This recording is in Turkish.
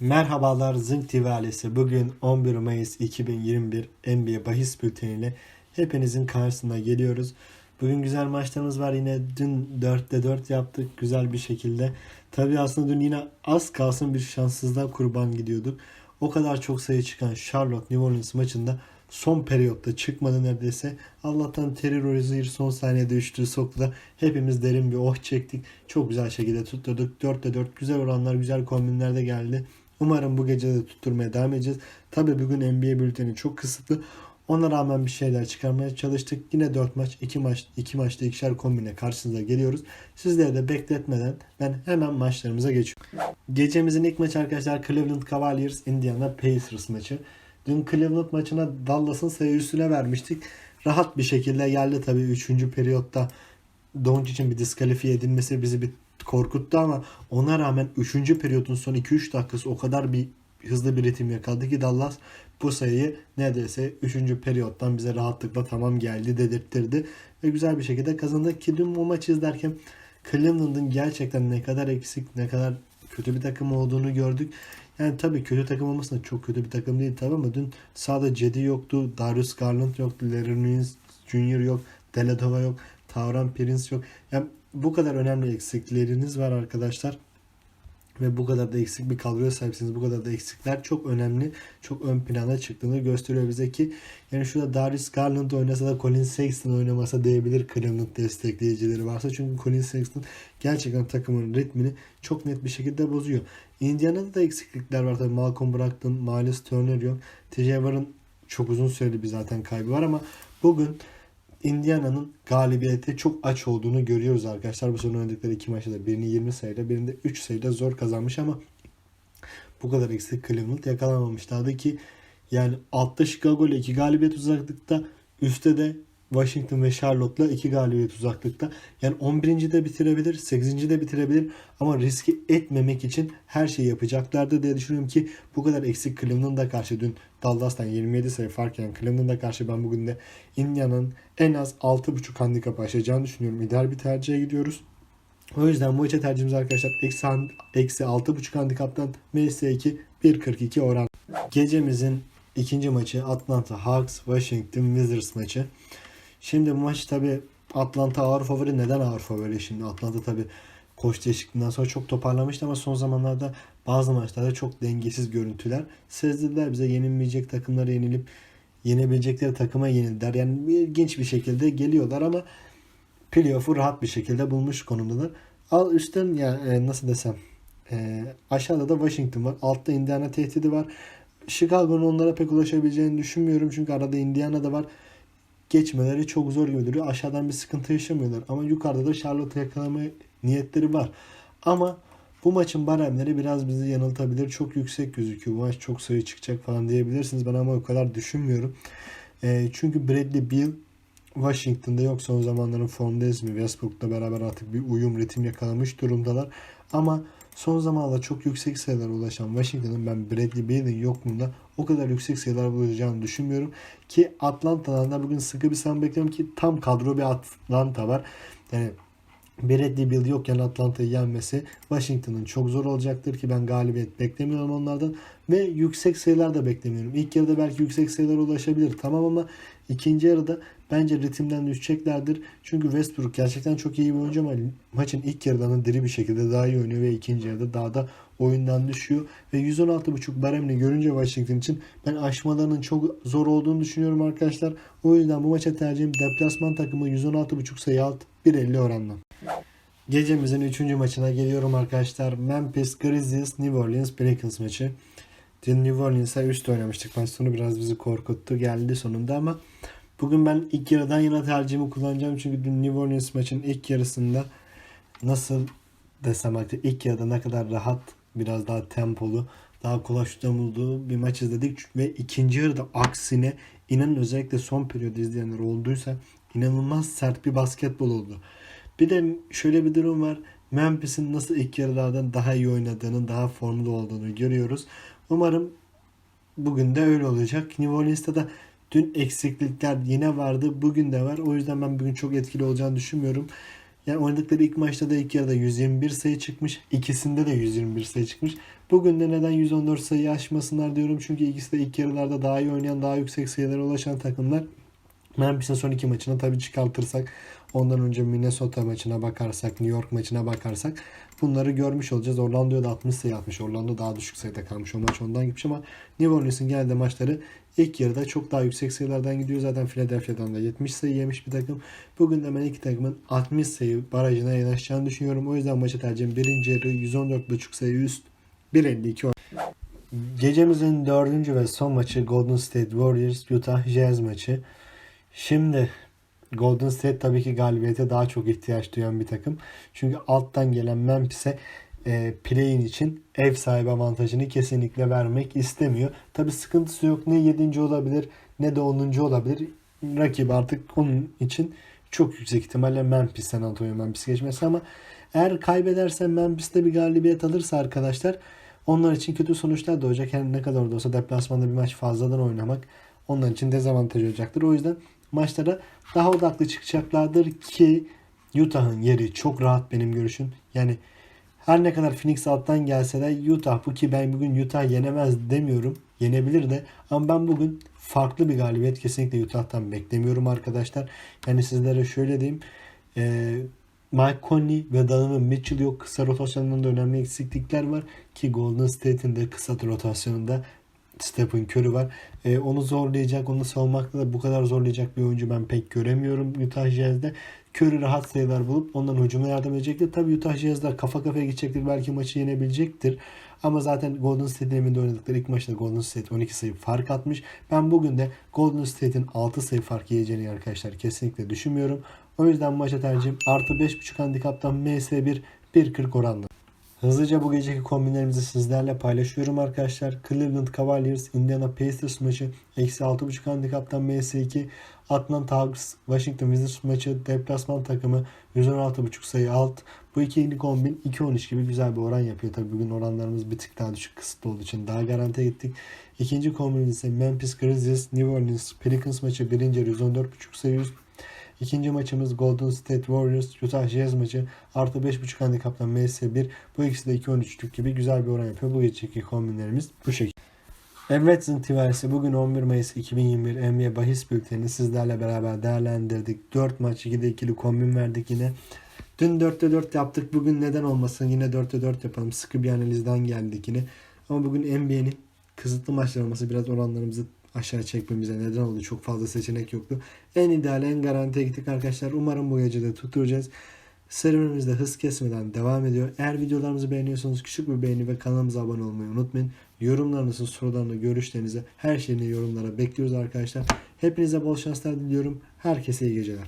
Merhabalar Zınk TV ailesi. Bugün 11 Mayıs 2021 NBA bahis bülteniyle hepinizin karşısına geliyoruz. Bugün güzel maçlarımız var. Yine dün 4'te 4 yaptık güzel bir şekilde. Tabi aslında dün yine az kalsın bir şanssızlığa kurban gidiyorduk. O kadar çok sayı çıkan Charlotte New Orleans maçında son periyotta çıkmadı neredeyse. Allah'tan Rozier son saniyede üçlü soktu da hepimiz derin bir oh çektik. Çok güzel şekilde tutturduk. 4'te 4 güzel oranlar, güzel kombinler de geldi. Umarım bu gece de tutturmaya devam edeceğiz. Tabi bugün NBA bülteni çok kısıtlı. Ona rağmen bir şeyler çıkarmaya çalıştık. Yine 4 maç, 2 maç, 2 maçta ikişer kombine karşınıza geliyoruz. Sizleri de bekletmeden ben hemen maçlarımıza geçiyorum. Gecemizin ilk maçı arkadaşlar Cleveland Cavaliers Indiana Pacers maçı. Dün Cleveland maçına Dallas'ın sayı üstüne vermiştik. Rahat bir şekilde geldi tabii 3. periyotta Doncic'in bir diskalifiye edilmesi bizi bir korkuttu ama ona rağmen 3. periyodun son 2-3 dakikası o kadar bir hızlı bir ritim yakaladı ki Dallas bu sayıyı neredeyse 3. periyottan bize rahatlıkla tamam geldi dedirttirdi ve güzel bir şekilde kazandı ki dün o maçı izlerken Cleveland'ın gerçekten ne kadar eksik ne kadar kötü bir takım olduğunu gördük. Yani tabii kötü takım olmasına çok kötü bir takım değil tabii ama dün sağda Cedi yoktu, Darius Garland yoktu, Larry Nance Jr. yok, Deladova yok, Tauran Prince yok. Yani bu kadar önemli eksikleriniz var arkadaşlar. Ve bu kadar da eksik bir kadroya sahipsiniz. Bu kadar da eksikler çok önemli. Çok ön plana çıktığını gösteriyor bize ki yani şurada Darius Garland oynasa da Colin Sexton oynamasa diyebilir Cleveland destekleyicileri varsa. Çünkü Colin Sexton gerçekten takımın ritmini çok net bir şekilde bozuyor. Indiana'da da eksiklikler var tabii. Malcolm Brogdon, Miles Turner yok. TJ Warren çok uzun süreli bir zaten kaybı var ama bugün Indiana'nın galibiyete çok aç olduğunu görüyoruz arkadaşlar. Bu sene oynadıkları iki maçta da birini 20 sayıda birinde 3 sayıda zor kazanmış ama bu kadar eksik Cleveland yakalamamışlardı ki yani altta Chicago ile 2 galibiyet uzaklıkta üstte de Washington ve Charlotte'la 2 galibiyet uzaklıkta. Yani 11. de bitirebilir, 8. de bitirebilir ama riski etmemek için her şeyi yapacaklardı diye düşünüyorum ki bu kadar eksik Cleveland'a karşı dün Dallas'tan 27 sayı fark Cleveland'a karşı ben bugün de Indiana'nın en az 6.5 handikap aşacağını düşünüyorum. İdeal bir tercihe gidiyoruz. O yüzden bu maça tercihimiz arkadaşlar eksi, eksi 6.5 handikaptan MS2 1.42 oran. Gecemizin ikinci maçı Atlanta Hawks Washington Wizards maçı. Şimdi bu maç tabi Atlanta ağır favori. Neden ağır favori? Şimdi Atlanta tabi koç değişikliğinden sonra çok toparlamıştı ama son zamanlarda bazı maçlarda çok dengesiz görüntüler sezdirdiler. Bize yenilmeyecek takımlara yenilip yenebilecekleri takıma yenildiler. Yani ilginç bir şekilde geliyorlar ama playoff'u rahat bir şekilde bulmuş konumdalar. Al üstten ya e, nasıl desem e, aşağıda da Washington var. Altta Indiana tehdidi var. Chicago'nun onlara pek ulaşabileceğini düşünmüyorum. Çünkü arada Indiana da var geçmeleri çok zor gibi duruyor. Aşağıdan bir sıkıntı yaşamıyorlar. Ama yukarıda da Charlotte'u yakalama niyetleri var. Ama bu maçın baremleri biraz bizi yanıltabilir. Çok yüksek gözüküyor. Bu maç çok sayı çıkacak falan diyebilirsiniz. Ben ama o kadar düşünmüyorum. E, çünkü Bradley Beal Washington'da yok son zamanların formda ismi. Westbrook'la beraber artık bir uyum, ritim yakalamış durumdalar. Ama son zamanlarda çok yüksek sayılara ulaşan Washington'ın ben Bradley Beal'in yokluğunda o kadar yüksek sayılar bulacağını düşünmüyorum. Ki Atlanta'dan da bugün sıkı bir sen bekliyorum ki tam kadro bir Atlanta var. Yani Bradley Beal yokken Atlanta'yı yenmesi Washington'ın çok zor olacaktır ki ben galibiyet beklemiyorum onlardan ve yüksek sayılar da beklemiyorum. İlk yarıda belki yüksek sayılara ulaşabilir tamam ama ikinci yarıda bence ritimden düşeceklerdir. Çünkü Westbrook gerçekten çok iyi bir oyuncu ama maçın ilk yarıdan diri bir şekilde daha iyi oynuyor ve ikinci yarıda daha da oyundan düşüyor. Ve 116.5 baremini görünce Washington için ben aşmalarının çok zor olduğunu düşünüyorum arkadaşlar. O yüzden bu maça tercihim deplasman takımı 116.5 sayı alt 1.50 oranla. Gecemizin 3. maçına geliyorum arkadaşlar. Memphis Grizzlies New Orleans Pelicans maçı. Dün New Orleans'a üst oynamıştık. Maç sonu biraz bizi korkuttu. Geldi sonunda ama bugün ben ilk yarıdan yana tercihimi kullanacağım. Çünkü dün New Orleans maçın ilk yarısında nasıl desem artık ilk yarıda ne kadar rahat biraz daha tempolu daha kolay şuttan bulduğu bir maç izledik ve ikinci yarıda aksine inanın özellikle son periyodu izleyenler olduysa inanılmaz sert bir basketbol oldu. Bir de şöyle bir durum var. Memphis'in nasıl ilk yarılardan daha iyi oynadığını, daha formda olduğunu görüyoruz. Umarım bugün de öyle olacak. New Orleans'ta da dün eksiklikler yine vardı. Bugün de var. O yüzden ben bugün çok etkili olacağını düşünmüyorum. Yani oynadıkları ilk maçta da ilk yarıda 121 sayı çıkmış. İkisinde de 121 sayı çıkmış. Bugün de neden 114 sayı aşmasınlar diyorum. Çünkü ikisi de ilk yarılarda daha iyi oynayan, daha yüksek sayılara ulaşan takımlar. Memphis'in son iki maçını tabii çıkartırsak ondan önce Minnesota maçına bakarsak, New York maçına bakarsak bunları görmüş olacağız. Orlando'ya da 60 sayı atmış. Orlando daha düşük sayıda kalmış. O maç ondan gitmiş ama New Orleans'ın genelde maçları ilk yarıda çok daha yüksek sayılardan gidiyor. Zaten Philadelphia'dan da 70 sayı yemiş bir takım. Bugün de ben iki takımın 60 sayı barajına yanaşacağını düşünüyorum. O yüzden maçı tercihim birinci yarı 114.5 sayı üst 1.52 Gecemizin dördüncü ve son maçı Golden State Warriors Utah Jazz maçı. Şimdi Golden State tabii ki galibiyete daha çok ihtiyaç duyan bir takım. Çünkü alttan gelen Memphis'e e, play-in için ev sahibi avantajını kesinlikle vermek istemiyor. Tabii sıkıntısı yok. Ne 7. olabilir ne de 10. olabilir. Rakip artık onun için çok yüksek ihtimalle Memphis San Antonio Memphis geçmesi ama eğer kaybederse Memphis'te bir galibiyet alırsa arkadaşlar onlar için kötü sonuçlar doğacak. Yani ne kadar da olsa deplasmanda bir maç fazladan oynamak onlar için dezavantaj olacaktır. O yüzden maçlara daha odaklı çıkacaklardır ki Utah'ın yeri çok rahat benim görüşüm. Yani her ne kadar Phoenix alttan gelse de Utah bu ki ben bugün Utah yenemez demiyorum. Yenebilir de ama ben bugün farklı bir galibiyet kesinlikle Utah'tan beklemiyorum arkadaşlar. Yani sizlere şöyle diyeyim. E, Mike Conley ve Donovan Mitchell yok. Kısa rotasyonunda önemli eksiklikler var. Ki Golden State'in de kısa rotasyonunda Stephen Curry var. E, onu zorlayacak, onu savunmakta da bu kadar zorlayacak bir oyuncu ben pek göremiyorum Utah Jazz'de. Curry rahat sayılar bulup ondan hücuma yardım edecektir. Tabii Utah Jazz'da kafa kafaya gidecektir. Belki maçı yenebilecektir. Ama zaten Golden State'in evinde oynadıkları ilk maçta Golden State 12 sayı fark atmış. Ben bugün de Golden State'in 6 sayı fark yiyeceğini arkadaşlar kesinlikle düşünmüyorum. O yüzden maça tercihim artı 5.5 handikaptan MS1 1.40 oranla. Hızlıca bu geceki kombinlerimizi sizlerle paylaşıyorum arkadaşlar. Cleveland Cavaliers, Indiana Pacers maçı eksi 6.5 handikaptan MS2. Atlanta Hawks, Washington Wizards maçı deplasman takımı 116.5 sayı alt. Bu ikili kombin 2.13 gibi güzel bir oran yapıyor. Tabi bugün oranlarımız bir tık daha düşük kısıtlı olduğu için daha garantiye gittik. İkinci kombin ise Memphis Grizzlies, New Orleans Pelicans maçı birinci yarı 114.5 sayı. İkinci maçımız Golden State Warriors Utah Jazz maçı artı 5.5 handikaptan MS1. Bu ikisi de 2.13'lük gibi güzel bir oran yapıyor. Bu geceki kombinlerimiz bu şekilde. Evet Zintiversi bugün 11 Mayıs 2021 NBA bahis bültenini sizlerle beraber değerlendirdik. 4 maç 2'de 2'li kombin verdik yine. Dün 4'te 4 yaptık. Bugün neden olmasın yine 4'te 4 yapalım. Sıkı bir analizden geldik yine. Ama bugün NBA'nin kısıtlı maçlar olması biraz oranlarımızı aşağı çekmemize neden oldu. Çok fazla seçenek yoktu. En ideal, en garantiye gittik arkadaşlar. Umarım bu gece de tutturacağız. Serüvenimiz de hız kesmeden devam ediyor. Eğer videolarımızı beğeniyorsanız küçük bir beğeni ve kanalımıza abone olmayı unutmayın. Yorumlarınızı, sorularını, görüşlerinizi her şeyini yorumlara bekliyoruz arkadaşlar. Hepinize bol şanslar diliyorum. Herkese iyi geceler.